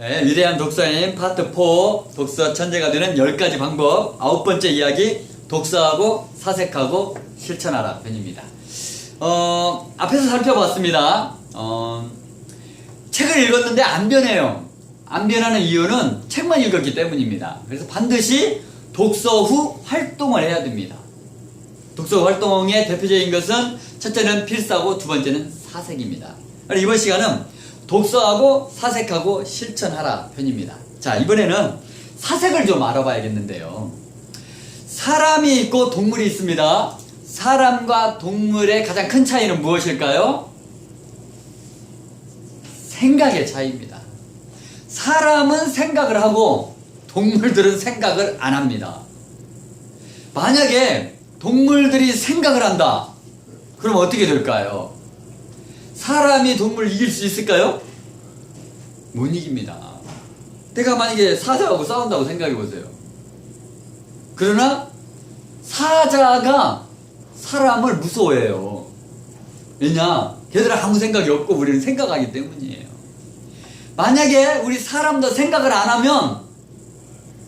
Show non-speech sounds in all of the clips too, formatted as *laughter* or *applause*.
네, 위대한 독서인 파트 4 독서 천재가 되는 10가지 방법 아홉 번째 이야기 독서하고 사색하고 실천하라 편입니다. 어, 앞에서 살펴봤습니다. 어, 책을 읽었는데 안 변해요. 안 변하는 이유는 책만 읽었기 때문입니다. 그래서 반드시 독서 후 활동을 해야 됩니다. 독서 활동의 대표적인 것은 첫째는 필사고 두 번째는 사색입니다. 이번 시간은 독서하고 사색하고 실천하라 편입니다. 자, 이번에는 사색을 좀 알아봐야겠는데요. 사람이 있고 동물이 있습니다. 사람과 동물의 가장 큰 차이는 무엇일까요? 생각의 차이입니다. 사람은 생각을 하고 동물들은 생각을 안 합니다. 만약에 동물들이 생각을 한다. 그럼 어떻게 될까요? 사람이 동물 이길 수 있을까요? 못 이깁니다. 내가 만약에 사자하고 싸운다고 생각해 보세요. 그러나 사자가 사람을 무서워해요. 왜냐? 걔들은 아무 생각이 없고 우리는 생각하기 때문이에요. 만약에 우리 사람도 생각을 안 하면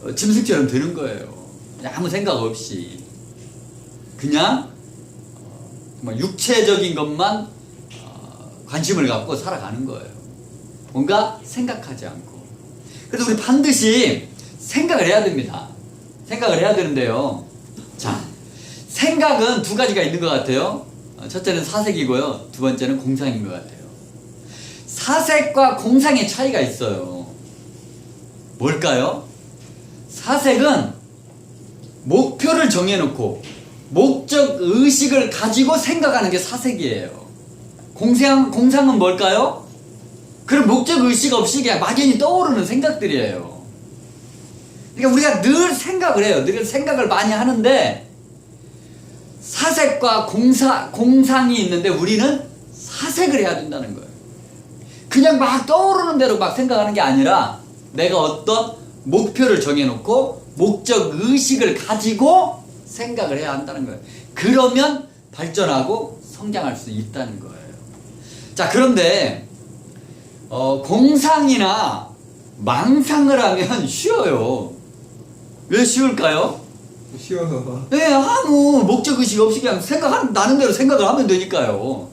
어, 짐승처럼 되는 거예요. 아무 생각 없이 그냥 어, 육체적인 것만 어, 관심을 갖고 살아가는 거예요. 뭔가 생각하지 않고. 그래서 우리 반드시 생각을 해야 됩니다. 생각을 해야 되는데요. 자, 생각은 두 가지가 있는 것 같아요. 어, 첫째는 사색이고요. 두 번째는 공상인 것 같아요. 사색과 공상의 차이가 있어요. 뭘까요? 사색은 목표를 정해놓고 목적 의식을 가지고 생각하는 게 사색이에요. 공상, 공상은 뭘까요? 그런 목적 의식 없이 그냥 막연히 떠오르는 생각들이에요. 그러니까 우리가 늘 생각을 해요. 늘 생각을 많이 하는데 사색과 공사, 공상이 있는데 우리는 사색을 해야 된다는 거예요. 그냥 막 떠오르는 대로 막 생각하는 게 아니라 내가 어떤 목표를 정해놓고 목적 의식을 가지고 생각을 해야 한다는 거예요. 그러면 발전하고 성장할 수 있다는 거예요. 자, 그런데 어, 공상이나 망상을 하면 *laughs* 쉬워요. 왜 쉬울까요? 쉬워서 네, 아무 목적 의식 없이 그냥 생각 나는 대로 생각을 하면 되니까요.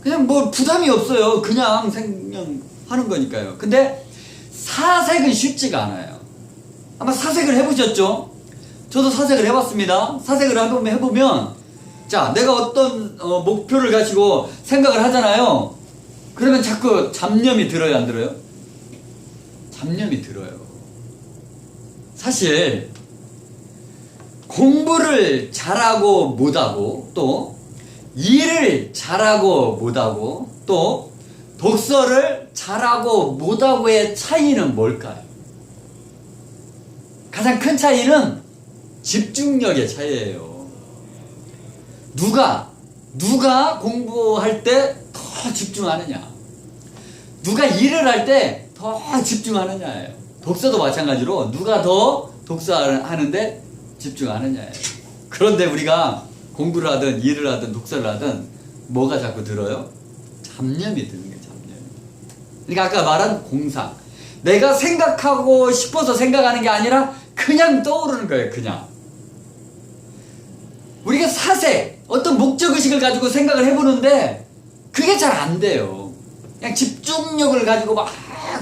그냥 뭐 부담이 없어요. 그냥 생각하는 거니까요. 근데 사색은 쉽지가 않아요. 아마 사색을 해보셨죠? 저도 사색을 해봤습니다. 사색을 한번 해보면, 자, 내가 어떤 어, 목표를 가지고 생각을 하잖아요. 그러면 자꾸 잡념이 들어요, 안 들어요? 잡념이 들어요. 사실, 공부를 잘하고 못하고 또 일을 잘하고 못하고 또 독서를 잘하고 못하고의 차이는 뭘까요? 가장 큰 차이는 집중력의 차이예요. 누가 누가 공부할 때 더 집중하느냐? 누가 일을 할 때 더 집중하느냐예요. 독서도 마찬가지로 누가 더 독서하는데 집중하느냐예요. 그런데 우리가 공부를 하든 일을 하든 독서를 하든 뭐가 자꾸 들어요? 잡념이 드는 거예요, 잡념. 그러니까 아까 말한 공상. 내가 생각하고 싶어서 생각하는 게 아니라 그냥 떠오르는 거예요, 그냥. 우리가 사색, 어떤 목적의식을 가지고 생각을 해보는데 그게 잘 안 돼요. 그냥 집중력을 가지고 막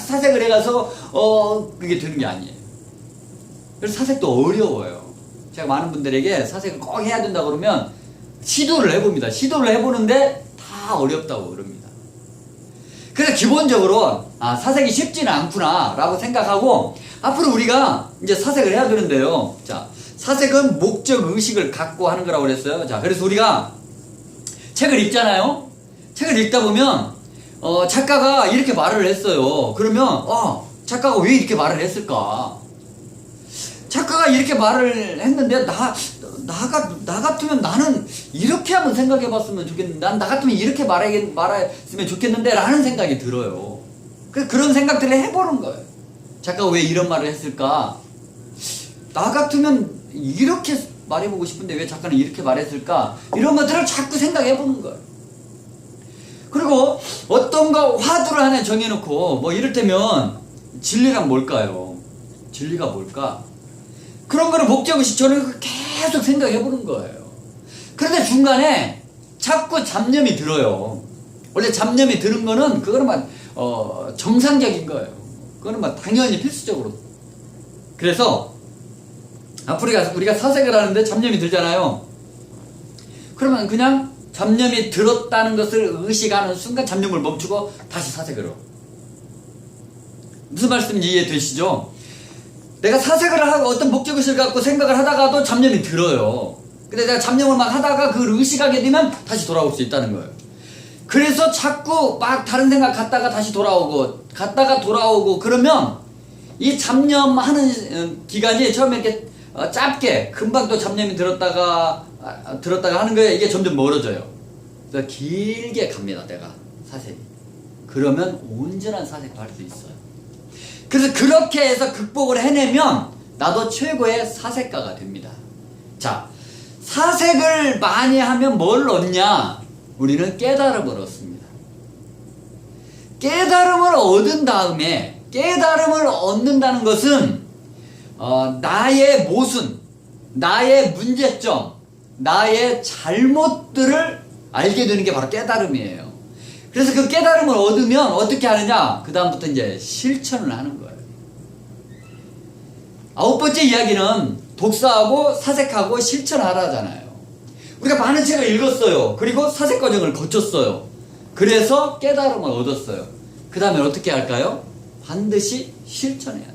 사색을 해가서, 어, 그게 되는 게 아니에요. 그래서 사색도 어려워요. 제가 많은 분들에게 사색을 꼭 해야 된다 그러면 시도를 해봅니다. 시도를 해보는데 다 어렵다고 그럽니다. 그래서 기본적으로 아 사색이 쉽지는 않구나라고 생각하고 앞으로 우리가 이제 사색을 해야 되는데요. 자 사색은 목적 의식을 갖고 하는 거라고 그랬어요. 자 그래서 우리가 책을 읽잖아요. 책을 읽다 보면 어, 작가가 이렇게 말을 했어요. 그러면 어 작가가 왜 이렇게 말을 했을까? 작가가 이렇게 말을 했는데 나, 나가, 나 같으면 나는 이렇게 한번 생각해 봤으면 좋겠는데 난 나 같으면 이렇게 말해, 말했으면 좋겠는데 라는 생각이 들어요. 그, 그런 생각들을 해 보는 거예요. 작가가 왜 이런 말을 했을까? 나 같으면 이렇게 말해 보고 싶은데 왜 작가는 이렇게 말했을까? 이런 것들을 자꾸 생각해 보는 거예요. 그리고 어떤 거 화두를 하나 정해놓고 뭐 이를테면 진리란 뭘까요? 진리가 뭘까? 그런 거를 목적의식 저는 계속 생각해 보는 거예요. 그런데 중간에 자꾸 잡념이 들어요. 원래 잡념이 드는 거는 그거는 막 어, 정상적인 거예요. 그거는 막 당연히 필수적으로. 그래서 앞으로 우리가, 우리가 사색을 하는데 잡념이 들잖아요. 그러면 그냥 잡념이 들었다는 것을 의식하는 순간 잡념을 멈추고 다시 해요. 무슨 말씀인지 이해되시죠? 내가 사색을 하고 어떤 목적의식을 갖고 생각을 하다가도 잡념이 들어요. 근데 내가 잡념을 막 하다가 그걸 의식하게 되면 다시 돌아올 수 있다는 거예요. 그래서 자꾸 막 다른 생각 갔다가 다시 돌아오고 갔다가 돌아오고 그러면 이 잡념하는 어, 기간이 처음에 이렇게 어, 짧게 금방 또 잡념이 들었다가 아, 들었다가 하는 거에 이게 점점 멀어져요. 길게 갑니다. 내가 사색이. 그러면 온전한 사색을 할수 있어요. 그래서 그렇게 해서 극복을 해내면 나도 최고의 사색가가 됩니다. 자, 사색을 많이 하면 뭘 얻냐? 우리는 깨달음을 얻습니다. 깨달음을 얻은 다음에 깨달음을 얻는다는 것은 어, 나의 모순, 나의 문제점, 나의 잘못들을 알게 되는 게 바로 깨달음이에요. 그래서 그 깨달음을 얻으면 어떻게 하느냐? 그 다음부터 이제 실천을 하는 거예요. 아홉 번째 이야기는 독서하고 사색하고 실천하라잖아요. 우리가 많은 책을 읽었어요. 그리고 사색 과정을 거쳤어요. 그래서 깨달음을 얻었어요. 그 다음에 어떻게 할까요? 반드시 실천해야 돼요.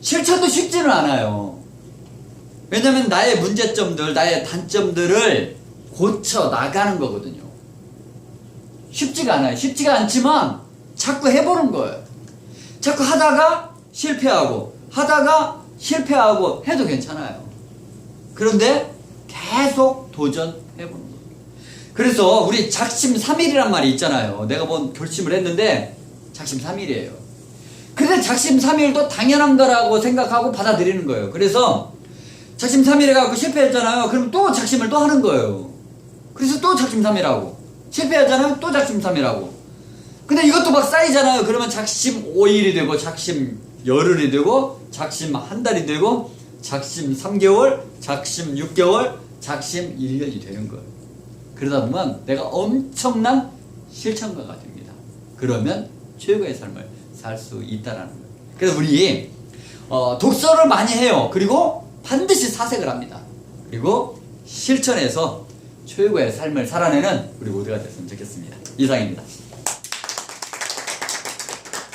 실천도 쉽지는 않아요. 왜냐면 나의 문제점들, 나의 단점들을 고쳐 나가는 거거든요. 쉽지가 않아요. 쉽지가 않지만 자꾸 해보는 거예요. 자꾸 하다가 실패하고 하다가 실패하고 해도 괜찮아요. 그런데 계속 도전해보는 거예요. 그래서 우리 작심 3일이란 말이 있잖아요. 내가 뭔 결심을 했는데 작심 3일이에요. 근데 작심 3일도 당연한 거라고 생각하고 받아들이는 거예요. 그래서 작심 3일 해갖고 실패했잖아요. 그럼 또 작심을 또 하는 거예요. 그래서 또 작심 3일 하고 실패하잖아요. 또 작심 3일 하고 근데 이것도 막 쌓이잖아요. 그러면 작심 5일이 되고 작심 열흘이 되고 작심 한 달이 되고 작심 3개월, 작심 6개월, 작심 1년이 되는 거예요. 그러다 보면 내가 엄청난 실천가가 됩니다. 그러면 최고의 삶을 살 수 있다라는 거예요. 그래서 우리 어, 독서를 많이 해요. 그리고 반드시 사색을 합니다. 그리고 실천해서 최고의 삶을 살아내는 우리 모두가 됐으면 좋겠습니다. 이상입니다.